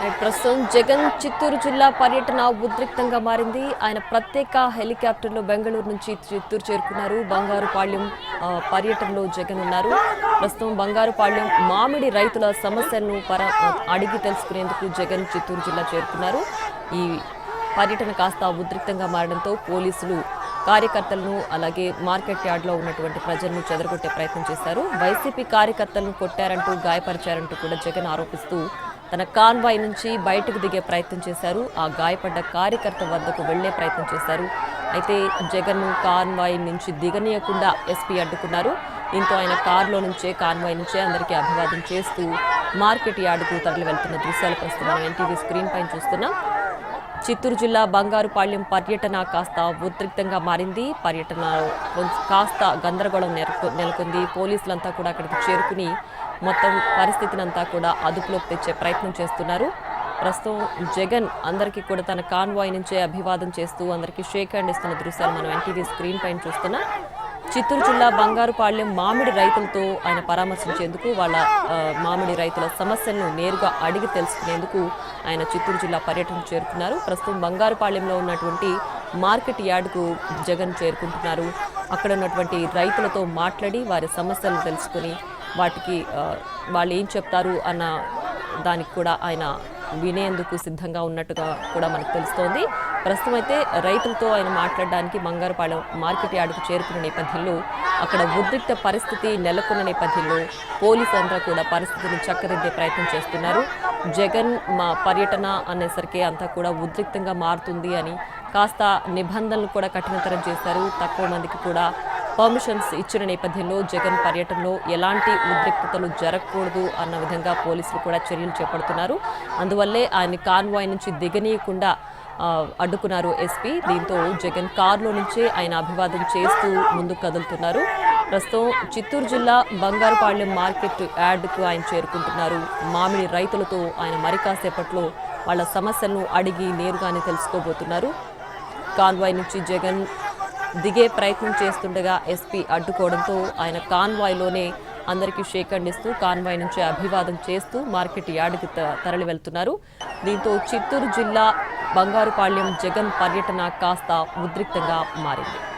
ప్రస్తుతం జగన్ చిత్తూరు జిల్లా పర్యటన ఉద్రిక్తంగా మారింది. ఆయన ప్రత్యేక హెలికాప్టర్లో బెంగళూరు నుంచి చిత్తూరు చేరుకున్నారు. బంగారుపాళ్యం పర్యటనలో జగన్ ఉన్నారు. ప్రస్తుతం బంగారుపాళ్యం మామిడి రైతుల సమస్యలను పర అడిగి తెలుసుకునేందుకు జగన్ చిత్తూరు జిల్లా చేరుకున్నారు. ఈ పర్యటన కాస్త ఉద్రిక్తంగా మారడంతో పోలీసులు కార్యకర్తలను అలాగే మార్కెట్ యార్డ్లో ఉన్నటువంటి ప్రజలను చెదరగొట్టే ప్రయత్నం చేశారు. వైసీపీ కార్యకర్తలను కొట్టారంటూ గాయపరిచారంటూ కూడా జగన్ ఆరోపిస్తూ తన కాన్వాయ్ నుంచి బయటకు దిగే ప్రయత్నం చేశారు. ఆ గాయపడ్డ కార్యకర్త వద్దకు వెళ్ళే ప్రయత్నం చేశారు. అయితే జగన్ కాన్వాయ్ నుంచి దిగనీయకుండా ఎస్పీ అడ్డుకున్నారు. దీంతో ఆయన కారులో నుంచే కాన్వాయ్ నుంచే అందరికీ అభివాదం చేస్తూ మార్కెట్ యార్డుకు తరలి వెళ్తున్న దృశ్యాలు ప్రస్తుతం మనం ఎన్టీవీ స్క్రీన్ పైన చూస్తున్నాం. చిత్తూరు జిల్లా బంగారుపాళ్యం పర్యటన కాస్త ఉద్రిక్తంగా మారింది. పర్యటన కాస్త గందరగోళం నెలకొంది. పోలీసులంతా కూడా అక్కడికి చేరుకుని మొత్తం పరిస్థితిని అంతా కూడా అదుపులోకి తెచ్చే ప్రయత్నం చేస్తున్నారు. ప్రస్తుతం జగన్ అందరికీ కూడా తన కాన్వాయ్ నుంచే అభివాదం చేస్తూ అందరికీ షేక్ హ్యాండ్ ఇస్తున్న దృశ్యాలు మనం ఎన్టీవీ స్క్రీన్ పైన చూస్తున్నాం చిత్తూరు జిల్లా బంగారుపాళ్యం మామిడి రైతులతో ఆయన పరామర్శించేందుకు వాళ్ళ మామిడి రైతుల సమస్యలను నేరుగా అడిగి తెలుసుకునేందుకు ఆయన చిత్తూరు జిల్లా పర్యటన చేరుకున్నారు. ప్రస్తుతం బంగారుపాళ్యంలో ఉన్నటువంటి మార్కెట్ యార్డ్కు జగన్ చేరుకుంటున్నారు. అక్కడ ఉన్నటువంటి రైతులతో మాట్లాడి వారి సమస్యలను తెలుసుకుని వాటికి వాళ్ళు ఏం చెప్తారు అన్న దానికి కూడా ఆయన వినేందుకు సిద్ధంగా ఉన్నట్టుగా కూడా మనకు తెలుస్తోంది. ప్రస్తుతం అయితే రైతులతో ఆయన మాట్లాడడానికి బంగారుపాలెం మార్కెట్ యార్డుకు చేరుకున్న నేపథ్యంలో అక్కడ ఉద్రిక్త పరిస్థితి నెలకొన్న నేపథ్యంలో పోలీసులంతా కూడా పరిస్థితిని చక్కదిద్దే ప్రయత్నం చేస్తున్నారు. జగన్ మా పర్యటన అనేసరికి అంతా కూడా ఉద్రిక్తంగా మారుతుంది అని కాస్త నిబంధనలు కూడా కఠినతరం చేశారు. తక్కువ మందికి కూడా పర్మిషన్స్ ఇచ్చిన నేపథ్యంలో జగన్ పర్యటనలో ఎలాంటి ఉద్రిక్తతలు జరగకూడదు అన్న విధంగా పోలీసులు కూడా చర్యలు చేపడుతున్నారు. అందువల్లే ఆయన కాన్వాయ్ నుంచి దిగనీయకుండా అడ్డుకున్నారు ఎస్పీ. దీంతో జగన్ కారులో నుంచే ఆయన అభివాదం చేస్తూ ముందుకు కదులుతున్నారు. ప్రస్తుతం చిత్తూరు జిల్లా బంగారుపాళ్యం మార్కెట్ యార్డ్కు ఆయన చేరుకుంటున్నారు. మామిడి రైతులతో ఆయన మరి కాసేపట్లో వాళ్ళ సమస్యలను అడిగి నేరుగానే తెలుసుకోబోతున్నారు. కాన్వాయ్ నుంచి జగన్ దిగే ప్రయత్నం చేస్తుండగా ఎస్పీ అడ్డుకోవడంతో ఆయన కాన్వాయ్లోనే అందరికీ షేక్ హ్యాండ్ కాన్వాయ్ నుంచి అభివాదం చేస్తూ మార్కెట్ యార్డుకి త- తరలి వెళ్తున్నారు దీంతో చిత్తూరు జిల్లా బంగారుపాళ్యం జగన్ పర్యటన కాస్త ఉద్రిక్తంగా మారింది.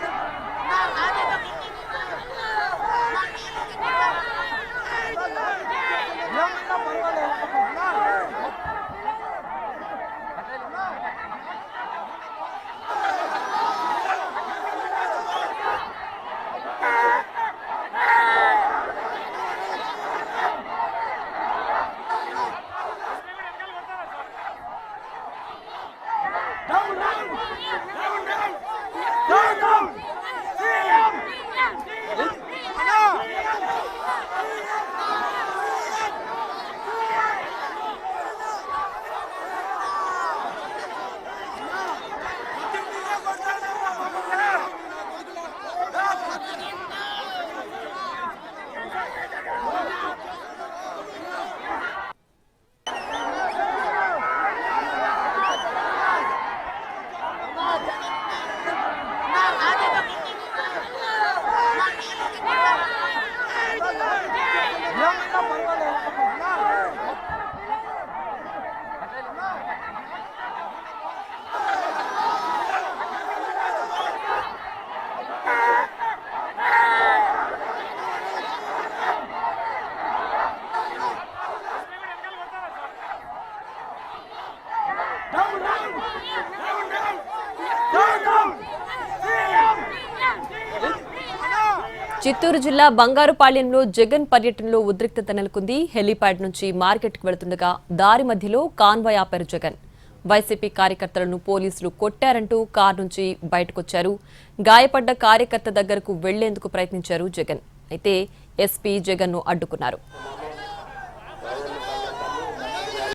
చిత్తూరు జిల్లా బంగారుపాళ్యంలో జగన్ పర్యటనలో ఉద్రిక్తత నెలకొంది. హెలీప్యాడ్ నుంచి మార్కెట్కు వెళుతుండగా దారి మధ్యలో కాన్వాయ్ ఆపారు జగన్. వైసీపీ కార్యకర్తలను పోలీసులు కొట్టారంటూ కారు నుంచి బయటకొచ్చారు. గాయపడ్డ కార్యకర్త దగ్గరకు వెళ్ళేందుకు ప్రయత్నించారు జగన్. అయితే ఎస్పీ జగన్ను అడ్డుకున్నారు.